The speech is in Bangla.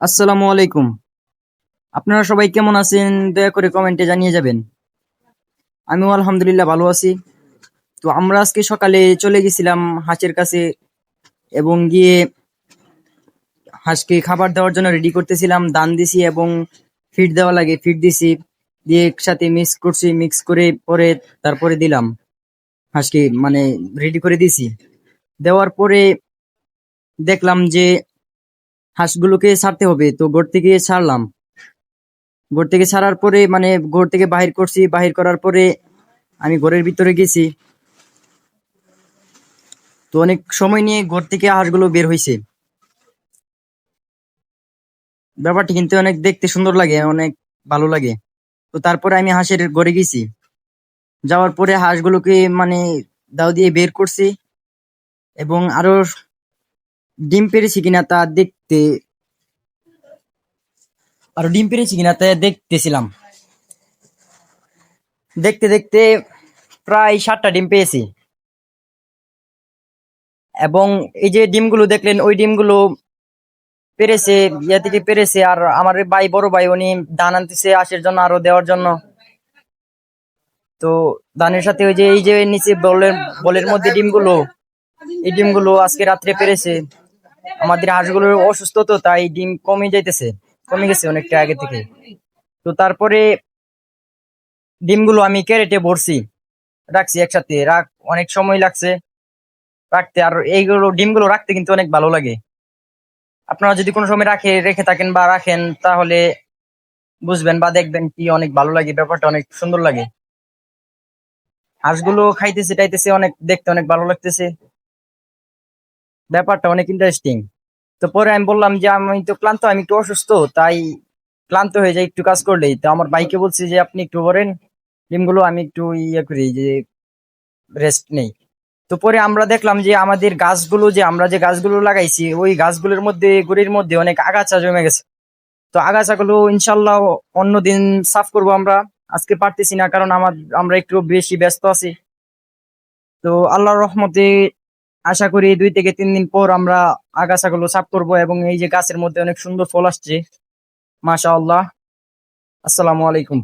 আসসালামু আলাইকুম। আপনারা সবাই কেমন আছেন? দয়া করে কমেন্টে জানিয়ে যাবেন। আমিও আলহামদুলিল্লাহ ভালো আছি। তো আমরা আজকে সকালে চলে গেছিলাম হাঁসের কাছে এবং গিয়ে হাঁসকে খাবার দেওয়ার জন্য রেডি করতেছিলাম। দান দিছি এবং ফিড দেওয়া লাগে ফিড দিছি। দিয়ে একসাথে মিক্স করছি মিক্স করে পরে তারপরে দিলাম। হাঁসকে মানে রেডি করে দিছি। দেওয়ার পরে দেখলাম যে হাঁসগুলোকে ছাড়তে হবে। তো ঘর থেকে ছাড়লাম। ঘর থেকে ছাড়ার পরে মানে ঘর থেকে বাহির করছি, বাহির করার পরে আমি ঘরের ভিতরে গেছি। তো অনেক সময় নিয়ে ঘর থেকে হাঁসগুলো বের হয়েছে ব্যাপারটি কিন্তু অনেক দেখতে সুন্দর লাগে, অনেক ভালো লাগে। তো তারপরে আমি হাঁসের ঘরে গেছি। যাওয়ার পরে হাঁসগুলোকে মানে দাও দিয়ে বের করছি। এবং আরও ডিম পেরেছি কিনা তা দেখতে, আর ডিম পেরেছি কিনা তা দেখতেছিলাম। দেখতে দেখতে প্রায় সাতটা ডিম পেয়েছি। এবং এই যে ডিমগুলো দেখলেন, ওই ডিমগুলো পেরেছে, ইয়া থেকে পেরেছে, আর আমার ভাই, বড় ভাই, উনি দান আনতেছে আশের জন্য, আরও দেওয়ার জন্য। তো দানের সাথে ওই যে, এই যে নিচে বলের বলের মধ্যে ডিমগুলো, এই ডিমগুলো আজকে রাত্রে পেরেছে। আমাদের হাঁসগুলোর অসুস্থ তো তাই ডিম কমে যাইতেছে, কমে গেছে অনেকটা আগে থেকে। তো তারপরে ডিমগুলো আমি ক্যারেটে ভরছি, রাখছি একসাথে, রাখ, অনেক সময় লাগছে রাখতে আর এইগুলো, ডিমগুলো রাখতে কিন্তু অনেক ভালো লাগে। আপনারা যদি কোনো সময় রাখে, রেখে থাকেন বা রাখেন, তাহলে বুঝবেন বা দেখবেন কি অনেক ভালো লাগে, ব্যাপারটা অনেক সুন্দর লাগে। হাঁসগুলো খাইতেছে টাইতেছে অনেক, দেখতে অনেক ভালো লাগতেছে। ব্যাপারটা অনেক ইন্টারেস্টিং তো পরে আমি বললাম যে, আমি তো ক্লান্ত, আমি একটু অসুস্থ, তাই ক্লান্ত হয়ে যাই, একটু কাজ করলেই। তো আমার বাইকে বলছি যে, আপনি একটু করেন, ডিমগুলো আমি একটু ইয়ে করি, যে রেস্ট নেই। তো পরে আমরা দেখলাম যে, আমাদের গাছগুলো যে, আমরা যে গাছগুলো লাগাইছি, ওই গাছগুলোর মধ্যে, গুড়ির মধ্যে অনেক আগাছা জমে গেছে। তো আগাছাগুলো ইনশাল্লাহ অন্যদিন সাফ করব আমরা। আজকে পারতেছি না, কারণ আমার, আমরা একটু বেশি ব্যস্ত আছি। তো আল্লাহর রহমতে আশা করি দুই থেকে তিন দিন পর আমরা আগাছাগুলো সাফ করব এবং এই যে গাছের মধ্যে অনেক সুন্দর ফল আসছে। মাশা আল্লাহ আসসালামু আলাইকুম।